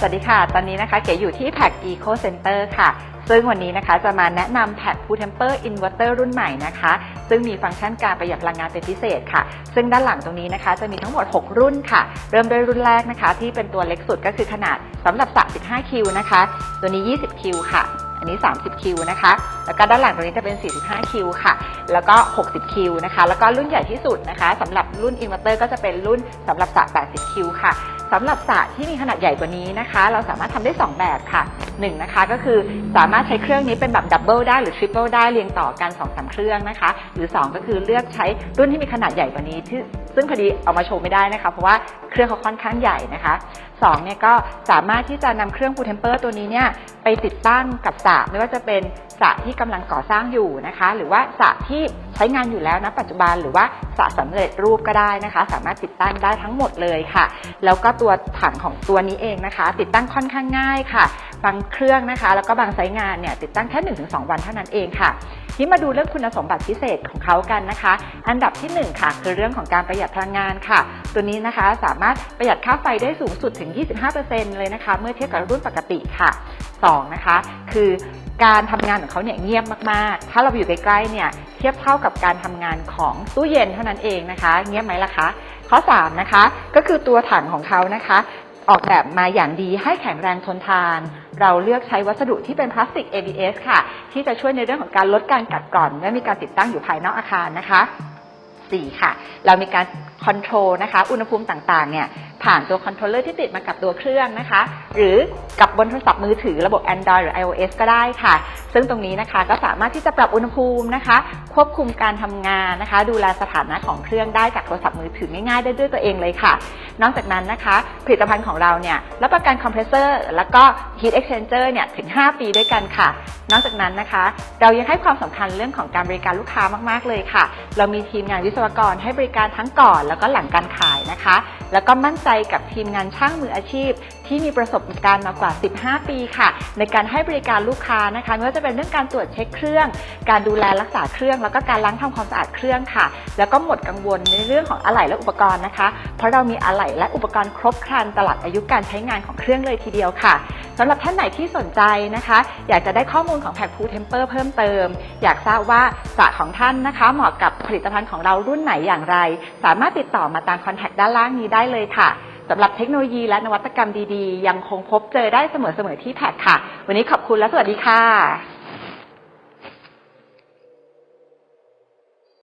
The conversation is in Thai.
สวัสดีค่ะ ตอนนี้นะคะเก๋อยู่ที่แพ็ก Eco Center ค่ะ ซึ่งวันนี้นะคะจะมาแนะนำแพ็ก Full Temper Inverter รุ่นใหม่นะคะ ซึ่งมีฟังก์ชันการประหยัดพลังงานเป็นพิเศษค่ะ ซึ่งด้านหลังตรงนี้นะคะจะมีทั้งหมด 6 รุ่นค่ะ เริ่มด้วยรุ่นแรกนะคะ ที่เป็นตัวเล็กสุดก็คือขนาดสำหรับสระ15คิวนะคะ ตัวนี้ 20คิวค่ะ อันนี้ 30คิวนะคะ แล้วก็ด้านหลังตรงนี้จะเป็น 45คิวค่ะ แล้วก็ 60คิวนะคะ แล้วก็รุ่นใหญ่ที่สุดนะคะสำหรับรุ่นอินเวอร์เตอร์ก็จะเป็นรุ่นสำหรับสระ80คิวค่ะ สำหรับสระที่มีขนาดใหญ่กว่านี้นะคะ เราสามารถทำได้ 2 แบบค่ะ 1นะคะก็คือสามารถใช้เครื่องนี้เป็นแบบดับเบิลได้หรือทริปเปิลได้เรียงต่อกัน2อสเครื่องนะคะ หรือ 2 ก็คือเลือกใช้รุ่นที่มีขนาดใหญ่กว่านี้ที่ซึ่งพอดีเอามาโชว์ไม่ได้นะคะ เพราะว่าเครื่องเขาค่อนข้างใหญ่นะคะ2เนี่ยก็สามารถที่จะนำเครื่องฟูเทมเปอร์ตัวนี้เนี่ยไปติดตั้งกับสระไม่ว่าจะเป็นสระที่กำลังก่อสร้างอยู่นะคะ หรือว่าสระที่ใช้งานอยู่แล้วนะปัจจุบันหรือว่าสระสำเร็จรูปก็ได้นะคะ สามารถติดตั้งได้ทั้งหมดเลยค่ะ แล้วก็ตัวถังของตัวนี้เองนะคะ ติดตั้งค่อนข้างง่ายค่ะบางเครื่องนะคะ แล้วก็บางไซต์งานเนี่ยติดตั้งแค่ 1-2 วันเท่านั้นเองค่ะที่มาดูเรื่องคุณสมบัติพิเศษของเขากันนะคะ อันดับที่ 1 ค่ะ คือเรื่องของการประหยัดพลังงานค่ะ ตัวนี้นะคะสามารถประหยัดค่าไฟได้สูงสุดถึง 25%เลยนะคะ เมื่อเทียบกับรุ่นปกติค่ะ 2 นะคะ คือการทำงานของเขาเนี่ยเงียบมากๆ ถ้าเราอยู่ใกล้ๆเนี่ยเทียบเท่ากับการทำงานของตู้เย็นเท่านั้นเองนะคะ เงียบไหมล่ะคะ ข้อ 3 นะคะ ก็คือตัวถังของเขานะคะ ออกแบบมาอย่างดีให้แข็งแรงทนทาน เราเลือกใช้วัสดุที่เป็นพลาสติก ABS ค่ะ ที่จะช่วยในเรื่องของการลดการกัดกร่อนเมื่อมีการติดตั้งอยู่ภายนอกอาคารนะคะ 4 ค่ะ เรามีการคอนโทรลนะคะ อุณหภูมิต่างๆ เนี่ย ผ่านตัวคอนโทรลเลอร์ที่ติดมากับตัวเครื่องนะคะ หรือกับบนโทรศัพท์มือถือระบบ Android หรือ iOS ก็ได้ค่ะ ซึ่งตรงนี้นะคะก็สามารถที่จะปรับอุณหภูมินะคะ ควบคุมการทำงานนะคะ ดูแลสถานะของเครื่องได้จากโทรศัพท์มือถือง่ายๆ ได้ด้วยตัวเองเลยค่ะ นอกจากนั้นนะคะ ผลิตภัณฑ์ของเราเนี่ยรับประกันคอมเพรสเซอร์แล้วก็ heat exchanger เนี่ยถึง 5 ปีด้วยกันค่ะ นอกจากนั้นนะคะ เรายังให้ความสำคัญเรื่องของการบริการลูกค้ามากๆเลยค่ะ เรามีทีมงานวิศวกรให้บริการทั้งก่อน แล้วก็หลังการขายนะคะ แล้วก็มั่นใจกับทีมงานช่างมืออาชีพ ที่มีประสบการณ์มากว่า 15 ปีค่ะ ในการให้บริการลูกค้านะคะไม่ว่าจะเป็นเรื่องการตรวจเช็คเครื่อง การดูแลรักษาเครื่อง แล้วก็การล้างทำความสะอาดเครื่องค่ะ แล้วก็หมดกังวลในเรื่องของอะไหล่และอุปกรณ์นะคะ เพราะเรามีอะไหล่และอุปกรณ์ครบครันตลอดอายุการใช้งานของเครื่องเลยทีเดียวค่ะสำหรับท่านไหนที่สนใจนะคะ อยากจะได้ข้อมูลของแพ็กพูเทมเปอร์เพิ่มเติม อยากทราบว่าสระของท่านนะคะ เหมาะกับผลิตภัณฑ์ของเรารุ่นไหนอย่างไร สามารถติดต่อมาตามคอนแทคด้านล่างนี้ได้ได้เลยค่ะสำหรับเทคโนโลยีและนวัตกรรมดีๆ ยังคงพบเจอได้เสมอๆที่แพ็กค่ะ วันนี้ขอบคุณและสวัสดีค่ะ